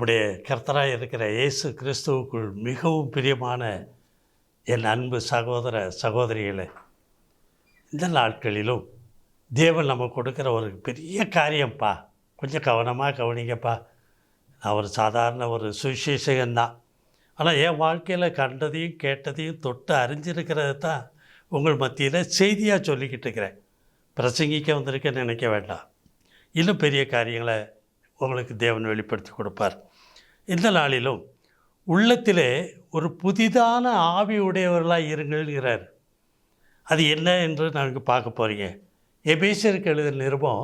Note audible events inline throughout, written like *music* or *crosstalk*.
நம்முடைய கர்த்தராக இருக்கிற இயேசு கிறிஸ்துவுக்குள் மிகவும் பிரியமான என் அன்பு சகோதர சகோதரிகளே இந்த நாட்களிலும் தேவன் நமக்கு கொடுக்குற ஒரு பெரிய காரியம்ப்பா கொஞ்சம் கவனமாக கவனிங்கப்பா. நான் ஒரு சாதாரண ஒரு சுவிசேஷகன்தான் ஆனால் என் வாழ்க்கையில் கண்டதையும் கேட்டதையும் தொட்டு அறிஞ்சிருக்கிறது தான் உங்கள் மத்தியில் செய்தியாக சொல்லிக்கிட்டு இருக்கிறேன். பிரசங்கிக்க வந்திருக்கேன்னு நினைக்க வேண்டாம். இன்னும் பெரிய காரியங்களை உங்களுக்கு தேவன் வெளிப்படுத்தி கொடுப்பார். இந்த நாளிலும் உள்ளத்திலே ஒரு புதிதான ஆவி உடையவர்களாக இருங்கள்ங்கிறார் அது என்ன என்று நாங்கள் பார்க்க போகிறீங்க எபேசியருக்கு எழுதின நிருபம்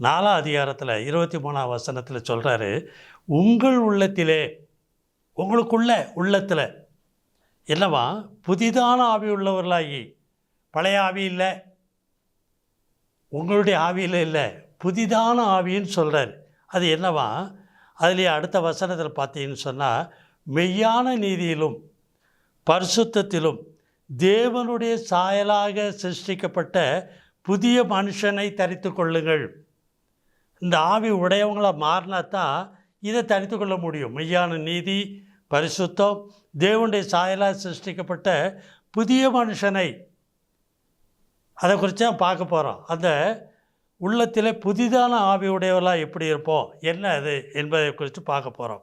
நாலாம் அதிகாரத்தில் இருபத்தி மூணாம் வசனத்தில் சொல்கிறாரு உங்கள் உள்ளத்திலே உங்களுக்குள்ள உள்ளத்தில் என்னவா? புதிதான ஆவி உள்ளவர்களாகி பழைய ஆவி இல்லை உங்களுடைய ஆவியில் இல்லை புதிதான ஆவின்னு சொல்கிறார் அது என்னவா? அதுலேயே அடுத்த வசனத்தில் பார்த்தீங்கன்னு சொன்னால் மெய்யான நீதியிலும் பரிசுத்தத்திலும் தேவனுடைய சாயலாக சிருஷ்டிக்கப்பட்ட புதிய மனுஷனை தரித்து கொள்ளுங்கள். இந்த ஆவி உடையவங்களாக மாறினா தான் இதை தரித்து கொள்ள முடியும். மெய்யான நீதி பரிசுத்தம் தேவனுடைய சாயலாக சிருஷ்டிக்கப்பட்ட புதிய மனுஷனை. அதை குறித்து தான் பார்க்க போகிறோம் அந்த உள்ளத்தில் புதிதான ஆவியுடையவர்களாக எப்படி இருப்போம்? என்ன அது? என்பதை குறித்து பார்க்க போகிறோம்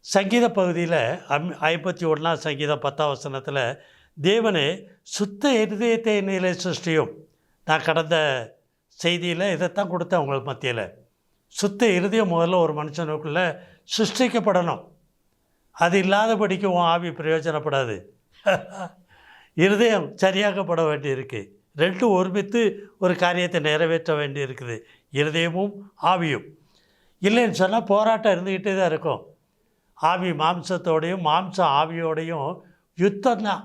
சங்கீத பகுதியில் அம் ஐம்பத்தி ஒன்றாம் சங்கீதம் பத்தாம் வசனத்தில் தேவனே சுத்த இருதயத்தை நிலை சிருஷ்டியும். நான் கடந்த செய்தியில் இதைத்தான் கொடுத்தேன் உங்களுக்கு மத்தியில். சுத்த இருதயம் முதல்ல ஒரு மனுஷனுக்குள்ளே சிருஷ்டிக்கப்படணும். அது இல்லாதபடிக்கு உன் ஆவி பிரயோஜனப்படாது. *laughs* இருதயம் சரியாக்கப்பட வேண்டியிருக்கு. ரெண்டும் ஒருமித்து ஒரு காரியத்தை நிறைவேற்ற வேண்டி இருக்குது இருதயமும் ஆவியும். இல்லைன்னு சொன்னால் போராட்டம் இருந்துக்கிட்டே தான் இருக்கும். ஆவி மாம்சத்தோடையும் மாம்சம் ஆவியோடையும் யுத்தம் தான்.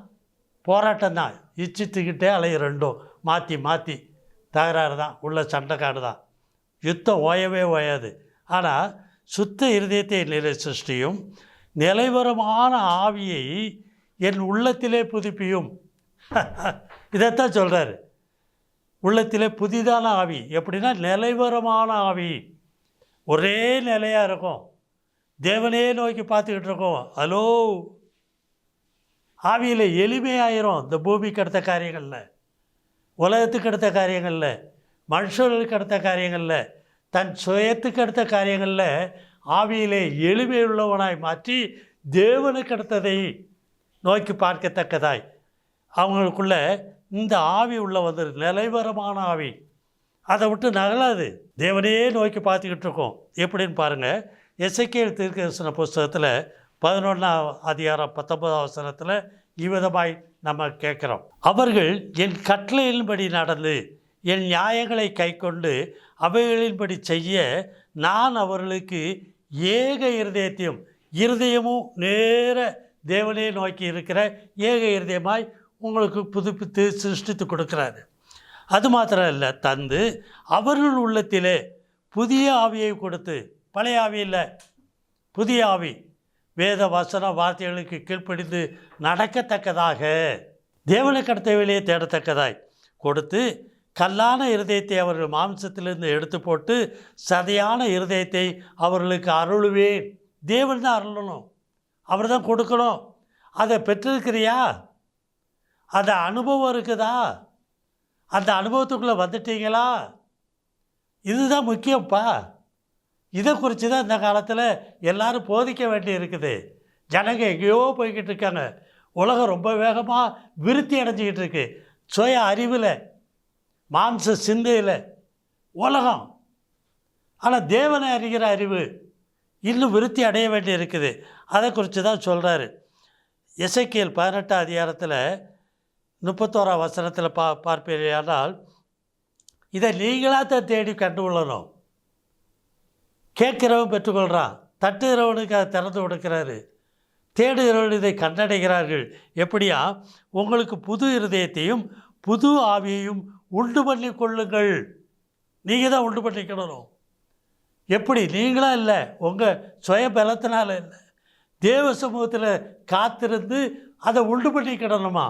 போராட்டம் தான். இச்சித்துக்கிட்டே அலைய ரெண்டும். மாற்றி மாற்றி தகராறு தான். உள்ள சண்டைக்காடு தான். யுத்தம் ஓயவே ஓயாது. ஆனால் சுத்த இருதயத்தை நிலை சிருஷ்டியும் நிலைவரமான ஆவியை என் உள்ளத்திலே புதுப்பியும். *laughs* இதைத்தான் சொல்கிறாரு உள்ளத்திலே புதிதான ஆவி. எப்படின்னா நிலைவரமான ஆவி. ஒரே நிலையாக இருக்கும். தேவனே நோக்கி பார்த்துக்கிட்டு இருக்கோம். ஹலோ? ஆவியில் எளிமையாயிரும் இந்த பூமிக்கு அடுத்த காரியங்களில். உலகத்துக்கு அடுத்த காரியங்களில். மனுஷர்களுக்கு அடுத்த காரியங்களில். தன் சுயத்துக்கு அடுத்த காரியங்களில் ஆவியிலே எளிமையுள்ளவனாய் மாற்றி தேவனுக்கு அடுத்ததை நோக்கி பார்க்கத்தக்கதாய். அவங்களுக்குள்ள இந்த ஆவி உள்ள வந்து நிலைவரமான ஆவி. அதை விட்டு நகலாது. தேவனையே நோக்கி பார்த்துக்கிட்டு இருக்கோம். எப்படின்னு பாருங்கள் எசைக்கேல் தீர்க்கதரிசன புஸ்தகத்தில் பதினொன்றாம் அதிகாரம் பத்தொன்பதாம் வசனத்தில் இவ்விதமாய் நம்ம கேட்குறோம். அவர்கள் என் கட்டளையின்படி நடந்து என் நியாயங்களை கைக்கொண்டு அவைகளின்படி செய்ய நான் அவர்களுக்கு ஏக இருதயத்தையும் இருதயமும் நேர தேவனே நோக்கி இருக்கிற ஏக இருதயமாய் உங்களுக்கு புதுப்பித்து சிருஷ்டித்து கொடுக்குறாரு. அது மாத்திரம் இல்லை தந்து அவர்கள் உள்ளத்திலே புதிய ஆவியை கொடுத்து பழைய ஆவி இல்லை புதிய ஆவி வேத வசன வார்த்தைகளுக்கு கீழ்ப்படிந்து நடக்கத்தக்கதாக தேவனை அடுத்த வேலையை தேடத்தக்கதாய் கொடுத்து கல்லான இருதயத்தை அவர்கள் மாம்சத்திலிருந்து எடுத்து போட்டு சதையான இருதயத்தை அவர்களுக்கு அருளுவேன். தேவன் தான் அருளணும். அவர் தான் கொடுக்கணும். அதை பெற்றிருக்கிறியா? அந்த அனுபவம் இருக்குதா? அந்த அனுபவத்துக்குள்ளே வந்துட்டீங்களா? இதுதான் முக்கியம்ப்பா இதை குறித்து தான் இந்த காலத்தில் எல்லோரும் போதிக்க வேண்டி இருக்குது ஜனங்க எங்கேயோ போய்கிட்டு இருக்காங்க. உலகம் ரொம்ப வேகமாக விருத்தி அடைஞ்சிக்கிட்டு இருக்கு. சுய அறிவில் மாம்ச சிந்தையில் உலகம். ஆனால் தேவனை அறிகிற அறிவு இன்னும் விருத்தி அடைய வேண்டி இருக்குது அதை குறித்து தான் சொல்கிறாரு இசைக்கியல் பதினெட்டாம் அதிகாரத்தில் முப்பத்தோரா வசனத்தில் பா பார்ப்பீர்களானால் இதை நீங்களாக தான் தேடி கண்டுகொள்ளணும். கேட்கிறவன் பெற்றுக்கொள்கிறான் தட்டுகிறவனுக்கு அதை திறந்து கொடுக்கிறாரு. தேடுகிறவர்கள் இதை கண்டடைகிறார்கள். எப்படியா? உங்களுக்கு புது இருதயத்தையும் புது ஆவியையும் உண்டு பண்ணி கொள்ளுங்கள். நீங்கள் தான் உண்டு பண்ணிக்கணும் எப்படி? நீங்களாக இல்லை உங்கள் சுய பலத்தினால இல்லை. தேவ சமூகத்தில் காத்திருந்து அதை உண்டு பண்ணிக்கிடணுமா?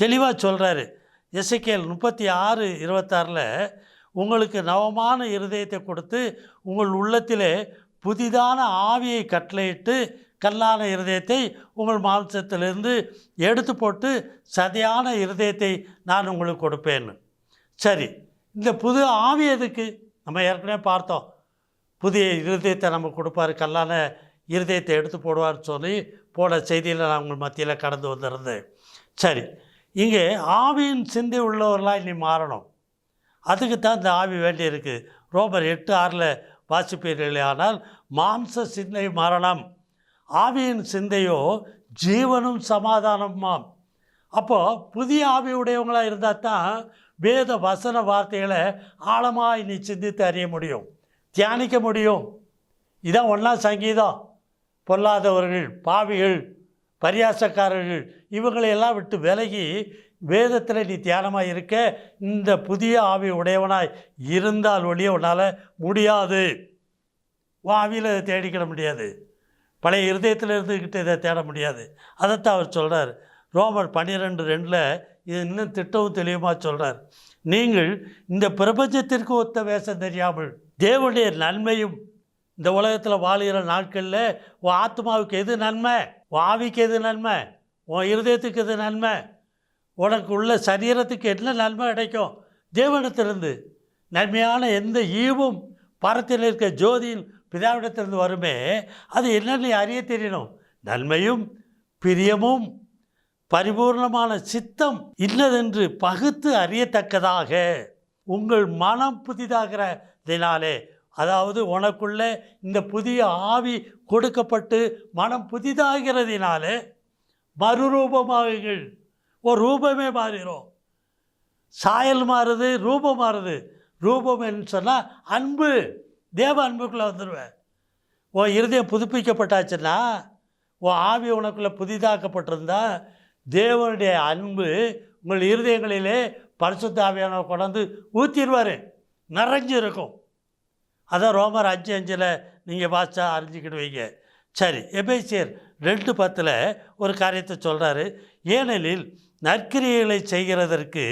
தெளிவாக சொல்கிறாரு எசைக்கேல் முப்பத்தி ஆறு இருபத்தாறில் உங்களுக்கு நவமான இருதயத்தை கொடுத்து உங்கள் உள்ளத்திலே புதிதான ஆவியை கட்டளையிட்டு கல்லான இருதயத்தை உங்கள் மாம்சத்திலிருந்து எடுத்து போட்டு சதையான இருதயத்தை நான் உங்களுக்கு கொடுப்பேன்னு சரி இந்த புது ஆவி எதுக்கு? நம்ம ஏற்கனவே பார்த்தோம். புதிய இருதயத்தை நம்ம கொடுப்பாரு கல்லான இருதயத்தை எடுத்து போடுவார்னு சொல்லி போன செய்தியில் நான் உங்கள் மத்தியில் கடந்து வந்திருந்தேன். சரி இங்கே ஆவியின் சிந்தை உள்ளவர்களாக நீ மாறணும். அதுக்கு தான் இந்த ஆவி வேண்டி இருக்குது ரோபர் எட்டு ஆறில் வாசிப்பீர்களே ஆனால் மாம்ச சிந்தை மரணம் ஆவியின் சிந்தையோ ஜீவனும் சமாதானமாம் அப்போது புதிய ஆவி உடையவங்களாக இருந்தால் தான் வேத வசன வார்த்தைகளை ஆழமாக நீ சிந்தித்து அறிய முடியும். தியானிக்க முடியும். இதான் ஒன்றா சங்கீதம். பொல்லாதவர்கள் பாவிகள் பரியாசக்காரர்கள் இவங்களையெல்லாம் விட்டு விலகி வேதத்தில் நீ தியானமாக இருக்க இந்த புதிய ஆவி உடையவனாய் இருந்தால் ஒழிய உன்னால் முடியாது. ஆவியில் அதை தேடிக்கிட முடியாது. பழைய இருதயத்தில் இருந்துக்கிட்டு இதை தேட முடியாது. அதைத்தான் அவர் சொல்கிறார் ரோமர் பன்னிரெண்டு ரெண்டில் இது இன்னும் திட்டவும் தெளிவுமாக சொல்கிறார் நீங்கள் இந்த பிரபஞ்சத்திற்கு ஒத்த வேஷம் தெரியாமல் தேவனுடைய நன்மையும் இந்த உலகத்தில் வாழுகிற நாட்களில் உன் ஆத்மாவுக்கு எது நன்மை? வாவிக்கு எது நன்மை? உன் இருதயத்துக்கு எது நன்மை? உனக்கு உள்ள சரீரத்துக்கு என்ன நன்மை கிடைக்கும்? தேவனிடத்திலிருந்து நன்மையான எந்த ஈவும் பரத்தில் இருக்க ஜோதியின் பிதாவிடத்திலிருந்து வருமே அது என்னன்னு அறிய தெரியணும். நன்மையும் பிரியமும் பரிபூர்ணமான சித்தம் இன்னதென்று பகுத்து அறியத்தக்கதாக. உங்கள் மனம் புதிதாகிறதினாலே அதாவது உனக்குள்ளே இந்த புதிய ஆவி கொடுக்கப்பட்டு மனம் புதிதாகிறதுனால மறுரூபமாகுங்கள். ஒரு ரூபமே மாறிடும் சாயல் மாறுது ரூபம் மாறுது. ரூபம் என்று சொன்னால் அன்பு. தேவ அன்புக்குள்ளே வந்துடுவேன். உன் இருதயம் புதுப்பிக்கப்பட்டாச்சுன்னா உன் ஆவி உனக்குள்ளே புதிதாக்கப்பட்டிருந்தா தேவனுடைய அன்பு உங்கள் இருதயங்களிலே பரிசுத்த ஆவியான கொண்டாந்து ஊற்றிடுவார் நிறைஞ்சு இருக்கும் அதான் ரோமர் அஞ்சு அஞ்சில் நீங்கள் வாச்சா அறிஞ்சிக்கிடுவீங்க சரி எபேசியர் ரெண்டு பத்தில் ஒரு காரியத்தை சொல்கிறாரு ஏனெனில் நற்கிரியைகளை செய்கிறதற்கு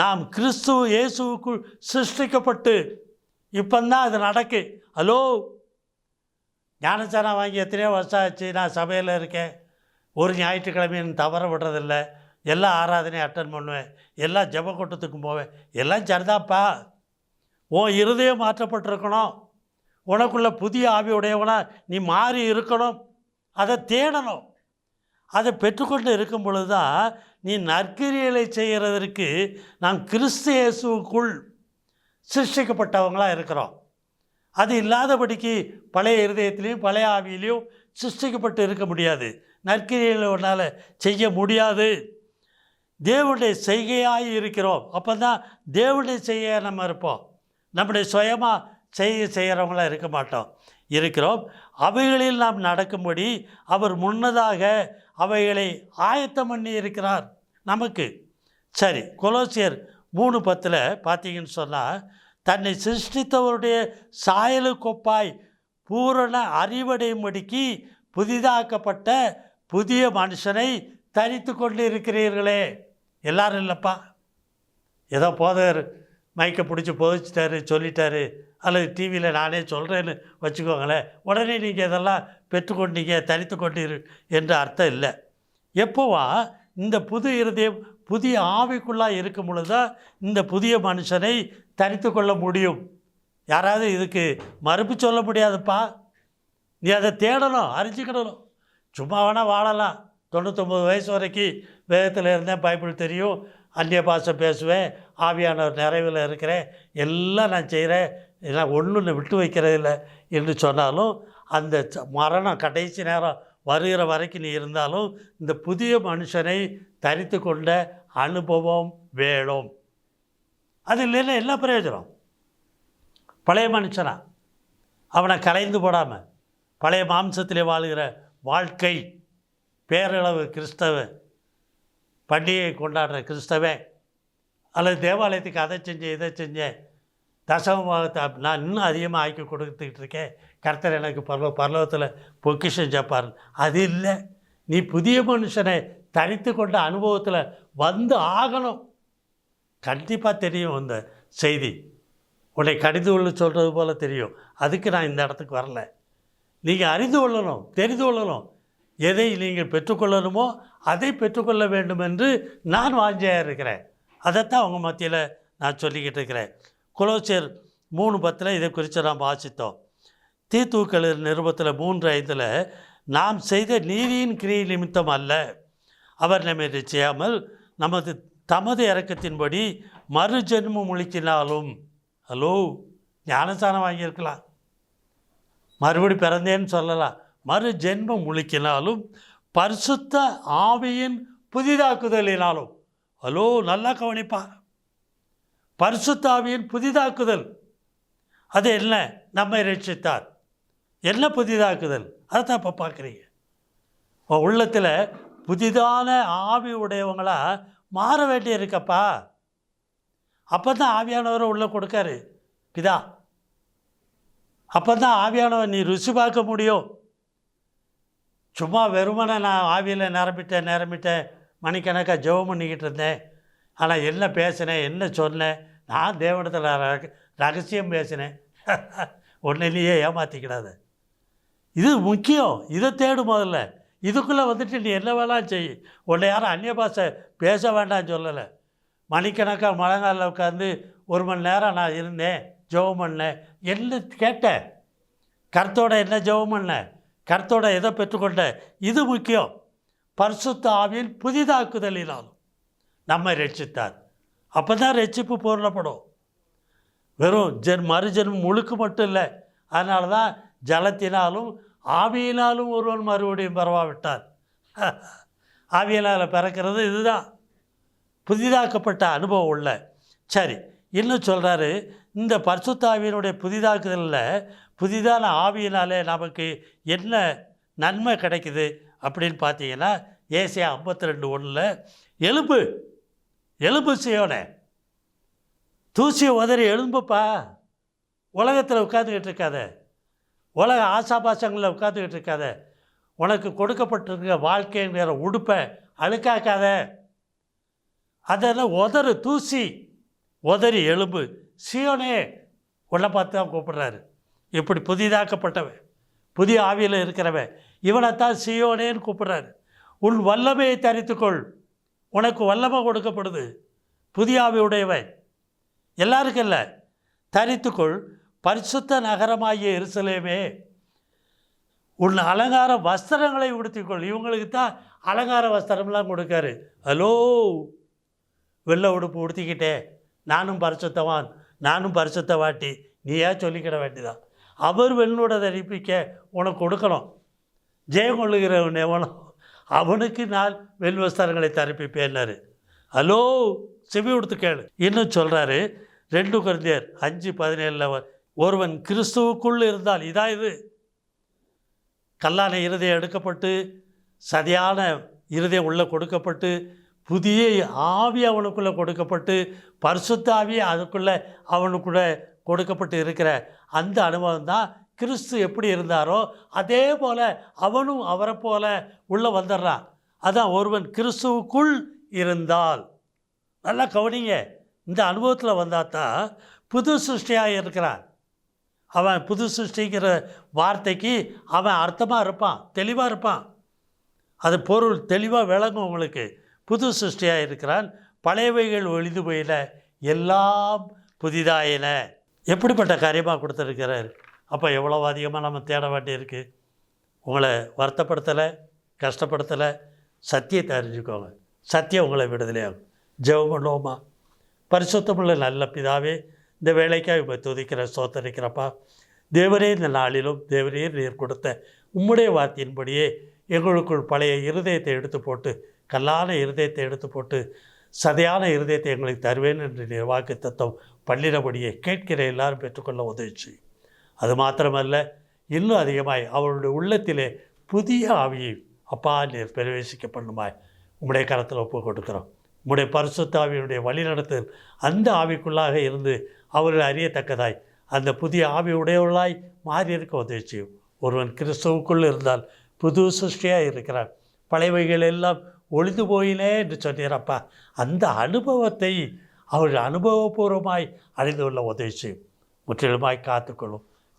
நாம் கிறிஸ்துவ இயேசுவுக்குள் சிருஷ்டிக்கப்பட்டு இப்போந்தான் அது நடக்கு. ஹலோ? ஞானச்சாரம் வாங்கி எத்தனையோ வருஷம் ஆச்சு நான் சபையில் இருக்கேன். ஒரு ஞாயிற்றுக்கிழமையும் தவற விடுறதில்ல. எல்லா ஆராதனையும் அட்டன் பண்ணுவேன். எல்லா ஜபக்கூட்டத்துக்கும் போவேன். எல்லாம் சரிதான்ப்பா. உன் இருதயம் மாற்றப்பட்டிருக்கணும். உனக்குள்ள புதிய ஆவி உடையவனா நீ மாறி இருக்கணும். அதை தேடணும். அதை பெற்றுக்கொண்டு இருக்கும் பொழுது தான் நீ நற்கிரியலை செய்கிறதற்கு நாம் கிறிஸ்து இயேசுக்குள் சிருஷ்டிக்கப்பட்டவங்களாக இருக்கிறோம். அது இல்லாதபடிக்கு பழைய இருதயத்திலையும் பழைய ஆவியிலையும் சிருஷ்டிக்கப்பட்டு இருக்க முடியாது. நற்கிரியலை உன்னால் செய்ய முடியாது. தேவனுடைய செய்கையாக இருக்கிறோம். அப்போ தான் தேவனுடைய செய்கையாக நம்ம இருப்போம். நம்முடைய சுயமாக செய்ய செய்கிறவங்களாம் இருக்க மாட்டோம். இருக்கிறோம். அவைகளில் நாம் நடக்கும்படி அவர் முன்னதாக அவைகளை ஆயத்தம் பண்ணி இருக்கிறார் நமக்கு. சரி கொலோசியர் மூணு பத்தில் பார்த்தீங்கன்னு சொன்னால் தன்னை சிருஷ்டித்தவருடைய சாயலுக்கொப்பாய் பூரண அறிவடையும்படிக்கு புதிதாக்கப்பட்ட புதிய மனுஷனை தரித்து கொண்டு இருக்கிறீர்களே எல்லாரும் இல்லைப்பா? ஏதோ போதர் மைக்கை பிடிச்சி புதைச்சிட்டாரு சொல்லிட்டாரு. அல்லது டிவியில் நானே சொல்கிறேன்னு வச்சுக்கோங்களேன். உடனே நீங்கள் இதெல்லாம் பெற்றுக்கொண்டீங்க தனித்து கொண்டீர் என்று அர்த்தம் இல்லை. எப்போவா இந்த புது இருதயம் புதிய ஆவிக்குள்ளாக இருக்கும் பொழுது தான் இந்த புதிய மனுஷனை தனித்து கொள்ள முடியும்? யாராவது இதுக்கு மறுப்பு சொல்ல முடியாதுப்பா. நீ அதை தேடணும் அறிஞ்சிக்கிடணும். சும்மா வேணால் வாழலாம். தொண்ணூத்தொம்பது வயசு வரைக்கும் வேதத்தில் இருந்தேன் பைபிள் தெரியும். அந்நிய பாஷை பேசுவேன். ஆவியானவர் நிறைவில் இருக்கிறேன். எல்லாம் நான் செய்கிறேன். நான் ஒன்றும் விட்டு வைக்கிறதில்ல என்று சொன்னாலும் அந்த ச- மரணம் கடைசி நேரம் வருகிற வரைக்கும் நீ இருந்தாலும் இந்த புதிய மனுஷனை தரித்து கொண்ட அனுபவம் வேணும். அது இல்லைன்னா என்ன பிரயோஜனம்? பழைய மனுஷனா? அவனை கலைந்து போடாமல் பழைய மாம்சத்திலே வாழுகிற வாழ்க்கை பேரளவு கிறிஸ்தவ பண்டிகை கொண்டாடுற கிறிஸ்தவன் அல்லது தேவாலயத்துக்கு அதை செஞ்சேன் இதை செஞ்சேன். தசமபாகத்தை நான் இன்னும் அதிகமாக ஆக்கி கொடுத்துக்கிட்டு இருக்கேன். கர்த்தர் எனக்கு பரவ பரலோகத்தில் பொக்கிஷம் ஜப்பார் அது இல்லை. நீ புதிய மனுஷனை தரித்து கொண்ட அனுபவத்தில் வந்து ஆகணும். கண்டிப்பாக தெரியும் இந்த செய்தி. உன்னை கடிந்து கொள்ள சொல்கிறது போல் தெரியும். அதுக்கு நான் இந்த இடத்துக்கு வரல. நீங்கள் அறிந்து கொள்ளணும் தெரிந்து கொள்ளணும். எதை நீங்கள் பெற்றுக்கொள்ளணுமோ அதை பெற்றுக்கொள்ள வேண்டும் என்று நான் வாஞ்சியாக இருக்கிறேன். அதைத்தான் அவங்க மத்தியில் நான் சொல்லிக்கிட்டு இருக்கிறேன். குலோசியர் மூணு பத்தில் இதை குறித்து நாம் வாசித்தோம். தீத்தூக்கள் நிருபத்தில் மூன்று ஐந்தில் நாம் செய்த நீதியின் கிரியை நிமித்தம் அல்ல. அவர் நம்மை செய்யாமல் நமது தமது இறக்கத்தின்படி மறு ஜென்மம் முழிக்கினாலும் ஹலோ ஞானஸ்தானம் வாங்கியிருக்கலாம். மறுபடி பிறந்தேன்னு சொல்லலாம். மறு ஜென்மம் முழிக்கினாலும் பரிசுத்த ஆவியின் புதிதாக்குதலினாலும். ஹலோ நல்லா கவனிப்பா. பரிசுத்தாவியின் புதிதாக்குதல். அது என்ன? நம்மை ரட்சித்தார். என்ன புதிதாக்குதல்? அதை தான் இப்போ பார்க்குறீங்க. உன் உள்ளத்தில் புதிதான ஆவி உடையவங்களாக மாற வேண்டியிருக்கப்பா. அப்போ தான் ஆவியானவரை உள்ளே கொடுக்காரு. பிதா அப்போ தான் ஆவியானவர் நீ ருசி பார்க்க முடியும். சும்மா வெறுமனை நான் ஆவியில் நிரம்பிட்டேன் நிரம்பிட்டேன். மணிக்கணக்காக ஜெபம் பண்ணிக்கிட்டு இருந்தேன். ஆனால் என்ன பேசினேன் என்ன சொன்னேன்? நான் தேவனத்தில் ரகசியம் பேசினேன். *laughs* ஒன்றிலேயே ஏமாற்றிக்கிடாத இது முக்கியம். இதை தேடு முதல்ல. இதுக்குள்ளே வந்துட்டு நீ என்ன வேணாலும் செய். உன்னை யாரும் அந்நிய பாஷை பேச வேண்டாம்னு சொல்லலை. மணிக்கணக்காக மழைங்காலில் உட்காந்து ஒரு மணி நேரம் நான் இருந்தேன் ஜெபம் பண்ணேன். என்ன கேட்டேன்? கருத்தோட என்ன ஜெபம் பண்ணேன் கருத்தோட எதை பெற்றுக்கொண்டேன் இது முக்கியம். பரிசுத்த ஆவியின் புதிதாக்குதலினாலும் நம்மை ரட்சித்தார். அப்போ தான் ரட்சிப்பு பொருளப்படும். வெறும் ஜென் மறுஜென்மம் முழுக்க மட்டும் இல்லை. அதனால தான் ஜலத்தினாலும் ஆவியினாலும் ஒருவன் மறுபடியும் பரவாவிட்டார் *laughs* ஆவியினால் பிறக்கிறது இதுதான். புதிதாக்கப்பட்ட அனுபவம் உள்ள. சரி இன்னும் சொல்கிறாரு இந்த பரிசுத்தாவியினுடைய புதிதாக்குதலில் புதிதான ஆவியினாலே நமக்கு என்ன நன்மை கிடைக்குது? அப்படின்னு பார்த்தீங்கன்னா ஏசியா ஐம்பத்தி ரெண்டு ஒன்றில் எலும்பு எலும்பு சியோனே தூசியை உதறி எலும்புப்பா உலகத்தில் உட்காந்துக்கிட்டு இருக்காத. உலக ஆசாபாசங்களில் உட்காந்துக்கிட்டு இருக்காத. உனக்கு கொடுக்கப்பட்டிருக்க வாழ்க்கைங்கிற உடுப்பை அழுக்காக்காத. அதெல்லாம் உதறு தூசி உதறி எலும்பு சியோனே உன்னை பார்த்து தான் கூப்பிடுறாரு. இப்படி புதிதாக்கப்பட்டவன் புதிய ஆவியில் இருக்கிறவன். இவனைத்தான் சியோனேன்னு கூப்பிட்றாரு. உன் வல்லமையை தரித்துக்கொள். உனக்கு வல்லமை கொடுக்கப்படுது. புதிய உடையவன். எல்லாருக்கும் இல்லை தரித்துக்கொள். பரிசுத்த நகரமாகிய எருசலேமே. உன் அலங்கார வஸ்திரங்களை உடுத்திக்கொள். இவங்களுக்கு தான் அலங்கார வஸ்திரம்லாம் கொடுக்காரு. ஹலோ? வெள்ளை உடுப்பு உடுத்திக்கிட்டே நானும் பரிசுத்தவான். நானும் பரிசுத்தவாட்டி. நீ ஏன் சொல்லிக்கிட வேண்டிதான் அவர் வெண்ணோட தரிப்பிக்க உனக்கு கொடுக்கணும். ஜெயம் கொள்ளுகிறவன் எவனோ அவனுக்கு நான் வெல்வஸ்தரங்களை வஸ்திரங்களை ஹலோ செவி கொடுத்து கேளு. இன்னும் சொல்கிறாரு ரெண்டு குழந்தையர் அஞ்சு பதினேழில் ஒருவன் கிறிஸ்துவுக்குள் இருந்தால் இதான் இது. கல்லான இருதயம் எடுக்கப்பட்டு சதியான இருதயம் உள்ளே கொடுக்கப்பட்டு புதிய ஆவி அவனுக்குள்ளே கொடுக்கப்பட்டு பரிசுத்த ஆவி அதுக்குள்ளே அவனுக்குள்ளே கொடுக்கப்பட்டு இருக்கிற அந்த அனுபவம் தான் கிறிஸ்து எப்படி இருந்தாரோ அதே போல் அவனும் அவரை போல உள்ளே வந்துடுறான் அதான் ஒருவன் கிறிஸ்துவுக்குள் இருந்தால். நல்லா கவனிங்க. இந்த அனுபவத்தில் வந்தால் தான் புது சிருஷ்டியாக இருக்கிறான். அவன் புது சிருஷ்டிங்கிற வார்த்தைக்கு அவன் அர்த்தமாக இருப்பான் தெளிவாக இருப்பான். அது பொருள் தெளிவாக விளங்கும் உங்களுக்கு. புது சிருஷ்டியாக இருக்கிறான். பழையவைகள் ஒழிந்து போயில எல்லாம் புதிதாயின. எப்படிப்பட்ட காரியமாக கொடுத்துருக்கிறார்? அப்போ எவ்வளோ அதிகமாக நம்ம தேட வேண்டியிருக்கு? உங்களை வருத்தப்படுத்தலை கஷ்டப்படுத்தலை சத்தியத்தை அறிஞ்சுக்கோங்க. சத்தியம் உங்களை விடுதலையாகும் ஜெபம் பண்ணுவோமா? பரிசுத்தமுள்ள நல்ல பிதாவே இந்த வேலைக்காக இப்போ துதிக்கிற சோத்தரிக்கிறப்பா தேவரே இந்த நாளிலும் தேவரே நீர் கொடுத்த உம்முடைய வார்த்தையின்படியே எங்களுக்குள் பழைய இருதயத்தை எடுத்து போட்டு கல்லான இருதயத்தை எடுத்து போட்டு சதையான இருதயத்தை எங்களுக்கு தருவேன் என்று நீர் வாக்கு தத்துவம் பண்ணினபடியே கேட்கிற எல்லாரும் பெற்றுக்கொள்ள உதவி செய்யும். அது மாத்திரமல்ல இன்னும் அதிகமாய் அவருடைய உள்ளத்திலே புதிய ஆவியை அப்பா நீர் பிரவேசிக்க பண்ணுமாய் உம்முடைய கரத்தில் ஒப்பு கொடுக்குறோம் உம்முடைய பரிசுத்தாவியினுடைய வழிநடத்தல் அந்த ஆவிக்குள்ளாக இருந்து அவர்கள் அறியத்தக்கதாய் அந்த புதிய ஆவி உடையவர்களாய் மாறி இருக்க உதவி செய்யும். ஒருவன் கிறிஸ்தவுக்குள் இருந்தால் புது சிருஷ்டியாக இருக்கிறான் பழையவைகள் எல்லாம் ஒளிந்து போயினே என்று சொன்னீரப்பா அந்த அனுபவத்தை அவர்கள் அனுபவபூர்வமாய் அறிந்து கொள்ள உதவி செய்யும். முற்றிலுமாய் காத்துக்கொள்ளும்.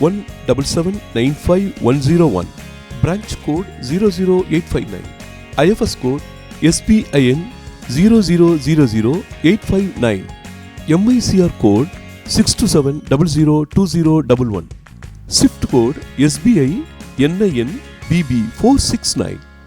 One double seven nine five one zero one branch code zero zero eight five nine I F S code S B I N zero zero zero zero eight five nine M I C R code six two seven double zero two zero double one swift code S B I N I N B B four six nine